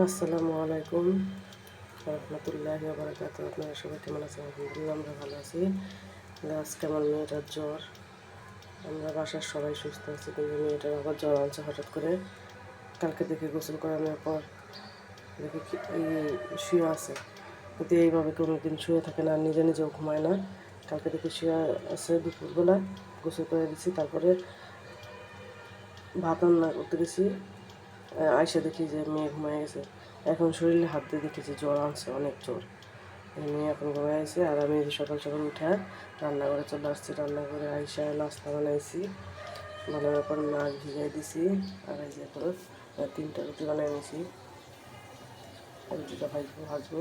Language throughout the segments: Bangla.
আসসালামু আলাইকুম। রহমতুল্লাহ বারাকাত আপনারা সবাই কেমন আছেন? আলহামদুলিল্লাহ, আমরা ভালো আছি। আজকে আমার মেয়েটার জ্বর। আমরা বাসার সবাই সুস্থ আছি, কিন্তু মেয়েটার আবার জ্বর আনছে হঠাৎ করে। কালকে দেখে গোসল করানোর পর দেখে এই শুয়ে আছে। কিন্তু এইভাবে কোনো দিন শুয়ে থাকে না, নিজে নিজেও ঘুমায় না। কালকে দেখে শুয়ে আছে দুপুরবেলা, গোসল করে দিচ্ছি তারপরে ভাত রান্না করতে গেছি। আয়সা দেখি যে মেয়ে ঘুমায় গেছে। এখন শরীরে হাত দিয়ে দেখেছি, জ্বর আনছে, অনেক জ্বর। মেয়ে এখন ঘুমায় গেছে, আর আমি সকাল সকাল উঠে রান্না করে চলে আসছি, রান্না করে আইসা নাস্তা বানাইছি। বানানোর পর মাছ ভিজাই দিছি, আর এই যে এখন তিনটা রুটি বানাই নিয়েছি রুটিটা ভাজবো ভাজবো।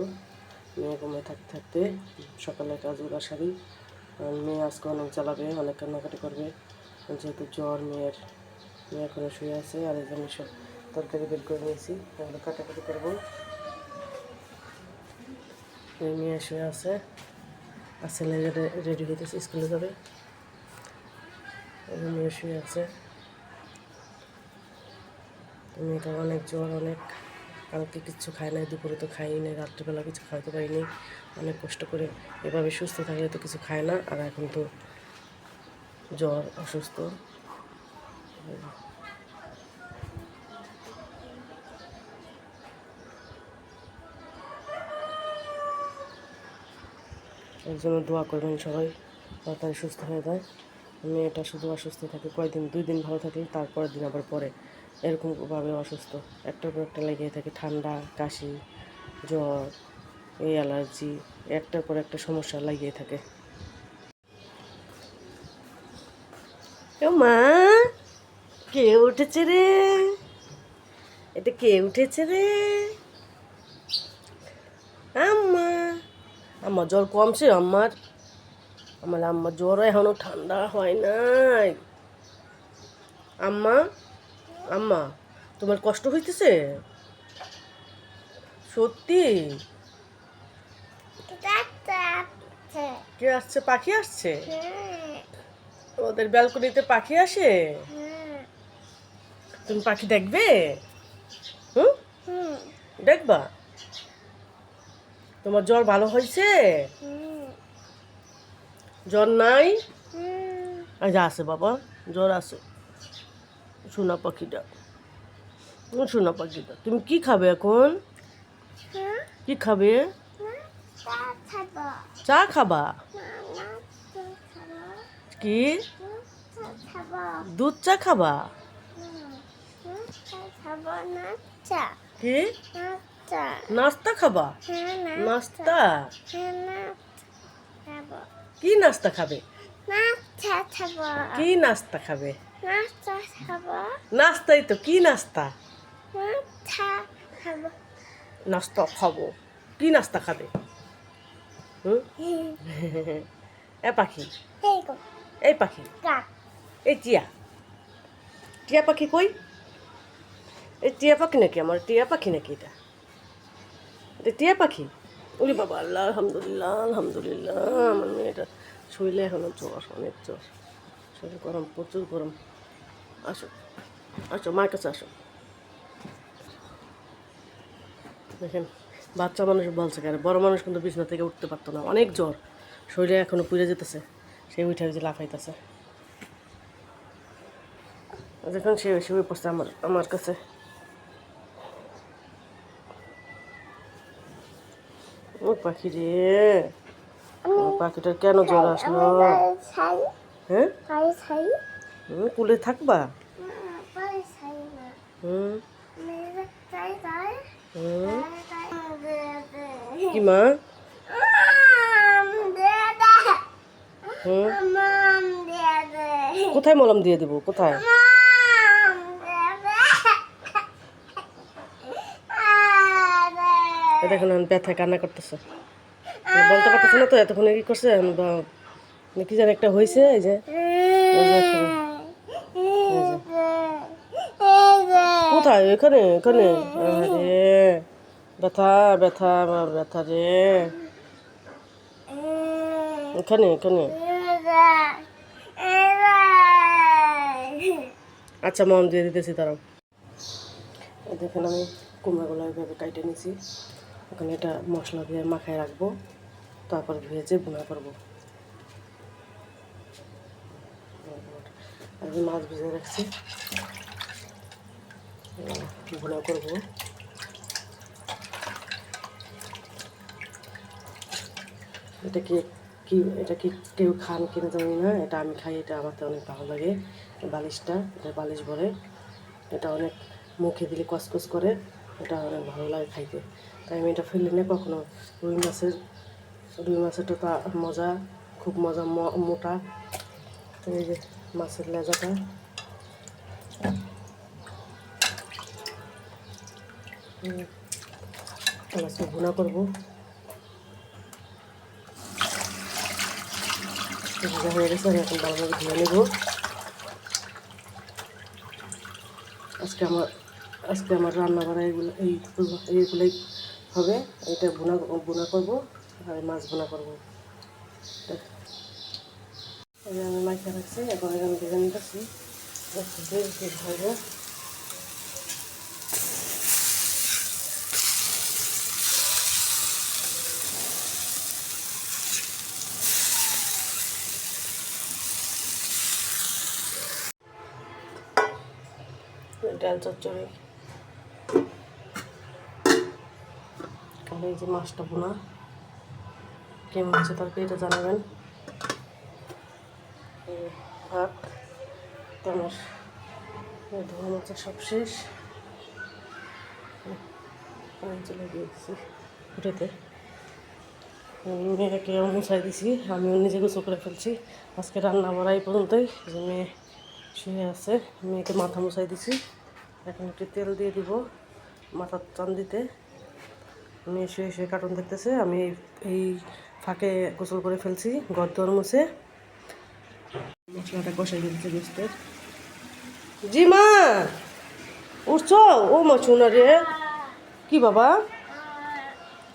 মেয়ে ঘুমিয়ে থাকতে থাকতে সকালে কাজগুলো সারি মেয়ে আজকে অনেক জ্বালাবে, অনেক কান্নাকাটি করবে। যেহেতু জ্বর মেয়ের, মেয়ে এখনও শুয়ে আছে, আর এই জন্য সব তরকারি বের করে নিয়েছি। এগুলো কাটাকাটি করব। মেয়ে শুয়ে আছে। আর ছেলে রেডি হইতেছে, স্কুলে যাবে। মেয়ে শুয়ে আছে। মেয়েটার অনেক জ্বর, অনেক কালকে কিচ্ছু খায় নাই, দুপুরে তো খাই নাই, রাত্রিবেলা কিছু খাইতে পারিনি। অনেক কষ্ট করে এভাবে সুস্থ থাকলে তো কিছু খায় না। আর এখন তো জ্বর, অসুস্থ। এর জন্য দোয়া করবেন সবাই তাড়াতাড়ি সুস্থ হয়ে যায়। মেয়েটা শুধু অসুস্থ থাকে কয়েকদিন দুই দিন ভালো থাকে, তারপরের দিন আবার পরে। এরকমভাবে অসুস্থ। একটার পর একটা লেগে থাকে, ঠান্ডা, কাশি, জ্বর, এই অ্যালার্জি একটার পর একটা সমস্যা লাগিয়ে থাকে। মা, কে উঠেছে রে? এটা কে উঠেছে রে? আম্মা। আমার জ্বর কমছে আমার আমার আম্মার জ্বর এখনও ঠান্ডা হয় নাই। আম্মা আম্মা তোমার কষ্ট হইতেছে? সত্যি? কে আসছে? পাখি আসছে? ওদের ব্যালকনিতে পাখি আসে? তুমি পাখি দেখবে? হুম। দেখবা? তোমার জ্বর ভালো হয়েছে? জ্বর নাই? আচ্ছা আছে বাবা জ্বর আছে। সোনা পাখিটা সোনা পাখিটা। তুমি কি খাবে এখন? কি খাবে? চা খাবা। কি? দুধ চা খাবা? কি? নাস্তা। খাবা? নাস্তা। কি নাস্তা খাবে? কি নাস্তা খাবে? নাস্তাই তো কি নাস্তা? নাস্তা খাব। কি নাস্তা খাবে? এ পাখি। এই পাখি। এই টিয়া। টিয়া পাখি কই? এই টিয়া পাখি নাকি আমার? টিয়া পাখি নাকি এটা? এটা টিয়া পাখি? ওরে বাবা, আল্লাহ, আলহামদুলিল্লাহ আলহামদুলিল্লাহ, আমার মেয়েটা শরীরে এখনও জ্বর, অনেক জ্বর। শরীর গরম, প্রচুর গরম। আসো আসো, মার কাছে আসো। দেখেন, বাচ্চা মানুষ বলছে কেন? বড় মানুষ কিন্তু বিছনা থেকে উঠতে পারতো না, অনেক জ্বর। শরীরে এখনও পুড়ে যেতেছে, সে উঠে যে লাফাইতেছে। দেখুন, সে শুয়ে পড়ছে আমার আমার কাছে ও পাখি রে। পাখিটার কেন জ্বর আসলো? হ্যাঁ? কুলে থাকবা? হুম। কি মা? হুম। কোথায় মলম দিয়ে দেবো? কোথায়? দেখুন আমি ব্যথায় কান্না করতেছে। বলতে পারতেছে না তো, এতক্ষণ কি করছে? মানে কি জানি একটা হয়েছে এই যে। কোথায়? এখানে এখানে। আরে ব্যথা ব্যথা, আমার ব্যথা রে। এখানে এখানে। আচ্ছা মন দিয়ে দিতেছি তারাও দেখেন আমি কুমড়োগুলো এভাবে কাইটে নিছি। এখন এটা মশলা দিয়ে মাখায় রাখব, তারপর ভেজে ভুনা করব। আর মাছ ভেজে রাখছি। ভুনা করব। এটা কি কি, এটা কি কেউ খান কিনা জানি না, এটা আমি খাই, এটা আমার তো অনেক ভালো লাগে, বালিশটা, এটা বালিশ ভরে। এটা অনেক মুখে দিলে কসকস করে, এটা অনেক ভালো লাগে খাইতে। তাই আমি এটা ফেললে না কখনো। রুই মাছের রুই মাছেরটা তো মজা, খুব মজা মোটা। তো এই যে মাছের লেজাটা। মাছটা ভুনা করব। ভাজা হয়ে গেছে, আমি এখন ভালোভাবে ধুয়ে নেব। আজকে আমার আজকে আমার রান্না এগুলো এই এইগুলোই হবে, এটা বোনা বোনা করব, আর মাছ বোনা করব। আমি মাইকা রাখছি, এখন এখানে ভেজে নিতেছি ডাল চচ্চড়ি। আর এই যে মাছটা বোনা। কেমন হচ্ছে তরকারিটা জানাবেন। এই ভাত তোমার ধোয়া মাছের সব শেষ। চলে গিয়েছি উঠেতে মেয়েকে মুছাই দিছি, আমিও নিজে গোসল করে ফেলছি। আজকে রান্না বাড়া এই পর্যন্তই, যে মেয়ে শুয়ে আছে, মেয়েকে মাথা মুছাই দিছি। এখন একটু তেল দিয়ে দিব, মাথার টান দিতে। মেয়ে শুয়ে শুয়ে কার্টুন দেখতেছে, আমি এই- ফাঁকে গোসল করে ফেলছি দোয়ার মুছে। মশলাটা কষাই দিচ্ছে গোস্তের জি মা! উঠছ? ও মা রে। কি বাবা?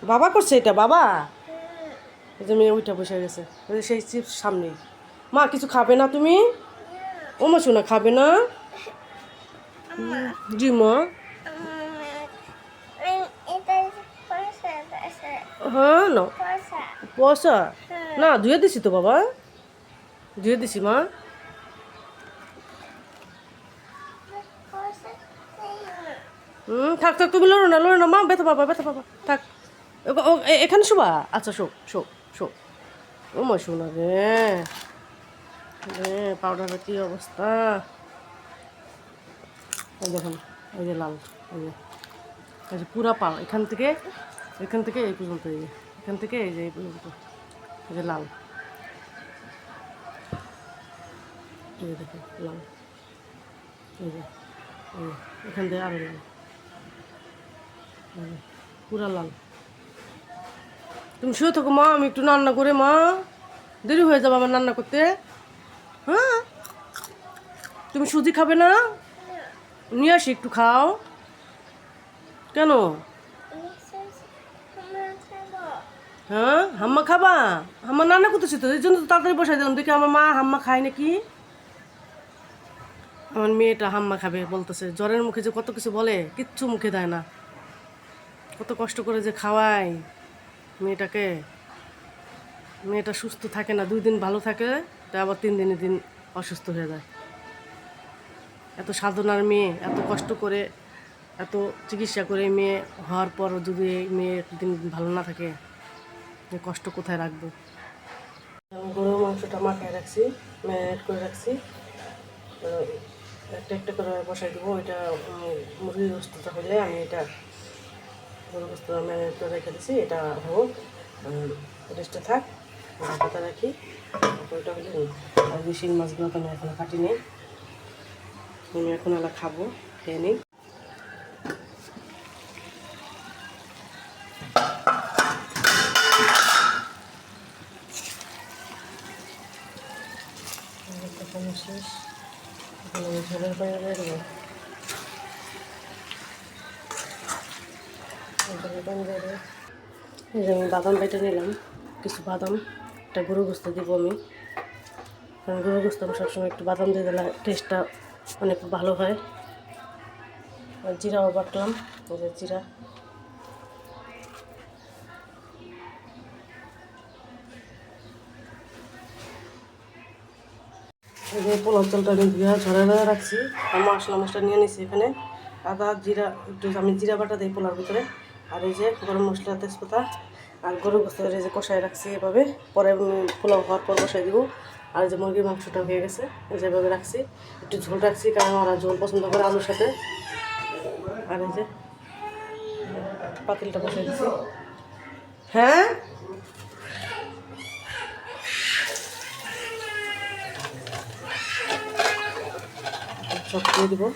বাবা করছে এটা, বাবা? এই যে মেয়ে ওইটা বসে গেছে সেই চিপস সামনেই মা, কিছু খাবে না তুমি? ও মা খাবে না? জি মা। হ্যাঁ না পয়সা? না ধুয়ে দিছি তো বাবা। ধুয়ে দিছি মা। হুম থাক থাক তুমি লড়ো না লড়ো না মা ব্যথা পাবা ব্যথা পাবা। থাক। এখানে শোবা? আচ্ছা শো শো শো। ও মা শোনা রে পাউডারের কি অবস্থা? দেখুন ওই যে লাল এই যে পুরা পাও এখান থেকে এখান থেকে এই পর্যন্ত, এই এখান থেকে এই যে এই পর্যন্ত, এই যে লাল। এখান থেকে আরও লাল। পুরা লাল। তুমি শুয়ে থাকো মা, আমি একটু রান্না করে মা। দেরি হয়ে যাবে আমার রান্না করতে। হ্যাঁ? তুমি সুজি খাবে না? নিয়ে আসি, একটু খাও। কেন? হ্যাঁ? হাম্মা খাবা? হাম্মা রান্না করতেছি তো এই জন্য তো তাড়াতাড়ি বসাই দিলাম। দেখি আমার মা হাম্মা খায় নাকি? আমার মেয়েটা হাম্মা খাবে বলতেছে। জ্বরের মুখে যে কত কিছু বলে, কিচ্ছু মুখে দেয় না। কত কষ্ট করে যে খাওয়াই মেয়েটাকে। মেয়েটা সুস্থ থাকে না, দুই দিন ভালো থাকে, তা আবার তিন দিনে দিন অসুস্থ হয়ে যায়। এত সাধনার মেয়ে, এত কষ্ট করে, এত চিকিৎসা করে মেয়ে হওয়ার পর যদি মেয়ে একদিন ভালো না থাকে যে কষ্ট কোথায় রাখব? গরুর মাংসটা মাখায় রাখছি, ম্যারিনেট করে রাখছি। একটা একটা করে বসাই দেবো এটা মুরগির গোস্তটা হলে আমি এটা গরুর গোস্ত ম্যারিনেট করে রেখে দিছি, এটা হোক রেস্টে থাক পাতা রাখি ওইটা হলে আর শিং মাছগুলো তো আমি এখনও কাটিনি। আমি এখন এলা খাব, খেয়ে নিই। শেষ। এখন আমি ঝোলের দেবো। এই যে আমি বাদাম বেটে নিলাম, কিছু বাদাম, একটা গরু গোস্ত দিব আমি। কারণ গরু গোস্ত আমি সবসময় একটু বাদাম দিয়ে দিলে টেস্টটা অনেক ভালো হয়। আর জিরাও বাটলাম জিরা। যে পোলাও চালটা আমি ধুয়া রাখছি। আর মশলা মশলা নিয়ে নিছি এখানে। আদা, জিরা, একটু আমি জিরা বাটা দিই পোলার ভিতরে। আর এই যে গরম মশলা, তেজপাতা আর গরু গোস্তের এই যে কষায় রাখছি এভাবে। পরে পোলাও হওয়ার পর বসাই দিব। আর যে মুরগির মাংসটা হয়ে গেছে যেভাবে রাখছি। একটু ঝোল রাখছি কারণ ওরা ঝোল পছন্দ করে আলুর সাথে। আর এই যে পাতিলটা বসাই দিছি। হ্যাঁ? সব দিয়ে দেবো।